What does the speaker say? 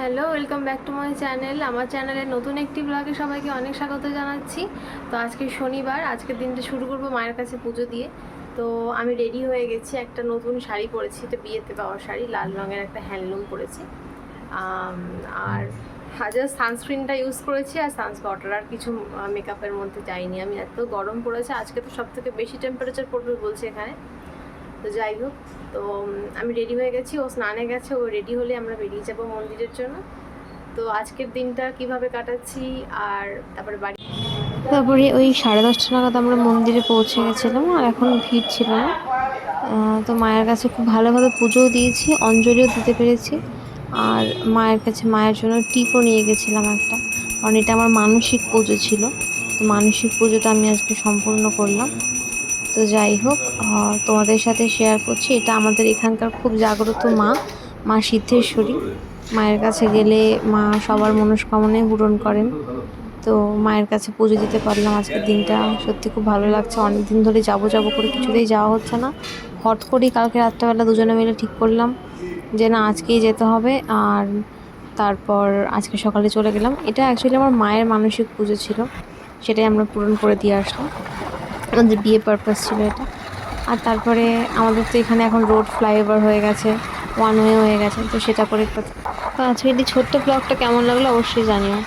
Hello, welcome back to my channel. আমার চ্যানেলে নতুন একটি ব্লগে সবাইকে অনেক স্বাগত জানাচ্ছি। তো আজকে শনিবার, আজকের দিনটা শুরু করব মায়ের কাছে পুজো দিয়ে। তো আমি রেডি হয়ে গেছি, একটা নতুন শাড়ি পরেছি, এটা বিয়েতে পাওয়া শাড়ি, লাল রঙের একটা হ্যান্ডলুম পরেছি। আর হাজার সানস্ক্রিনটা ইউজ করেছি, আর সানস ওয়াটার আর কিছু মেকআপের মধ্যে যাইনি। আমি এত গরম পড়েছে, আজকে তো সব থেকে বেশি টেম্পারেচার পড়বে বলছে এখানে। তো যাই হোক, তো আমি রেডি হয়ে গেছি, ও স্নানে গেছে, ও রেডি হলে আমরা বেরিয়ে যাব মন্দিরের জন্য। তো আজকের দিনটা কীভাবে কাটাচ্ছি আর তারপরে বাড়ি তারপরে ওই সাড়ে দশটা নাগাদ আমরা মন্দিরে পৌঁছে গেছিলাম, আর এখন ভিড় ছিল না। তো মায়ের কাছে খুব ভালোভাবে পুজোও দিয়েছি, অঞ্জলিও দিতে পেরেছি। আর মায়ের কাছে, মায়ের জন্য টিপও নিয়ে গেছিলাম একটা, কারণ এটা আমার মানসিক পুজো ছিল। তো মানসিক পুজোটা আমি আজকে সম্পূর্ণ করলাম। তো যাই হোক তোমাদের সাথে শেয়ার করছি। এটা আমাদের এখানকার খুব জাগ্রত মা মা সিদ্ধেশ্বরী। মায়ের কাছে গেলে মা সবার মনস্কামনাই পূরণ করেন। তো মায়ের কাছে পুজো দিতে পারলাম আজকের দিনটা। সত্যি খুব ভালো লাগছে। অনেক দিন ধরে যাব যাব করে কিছুতেই যাওয়া হচ্ছে না। হট করেই কালকে রাত্রেবেলা দুজনে মিলে ঠিক করলাম যে না, আজকেই যেতে হবে। আর তারপর আজকে সকালে চলে গেলাম। এটা অ্যাকচুয়ালি আমার মায়ের মানসিক পুজো ছিল। সেটাই আমরা পূরণ করে দিয়ে আসলাম। আমাদের বিয়ে পারপাস ছিল এটা। আর তারপরে আমাদের তো এখানে এখন রোড ফ্লাইওভার হয়ে গেছে ওয়ান ওয়ে হয়ে গেছে, তো সেটা করে আজকে এই ছোট্ট ব্লগটা কেমন লাগল অবশ্যই জানিও।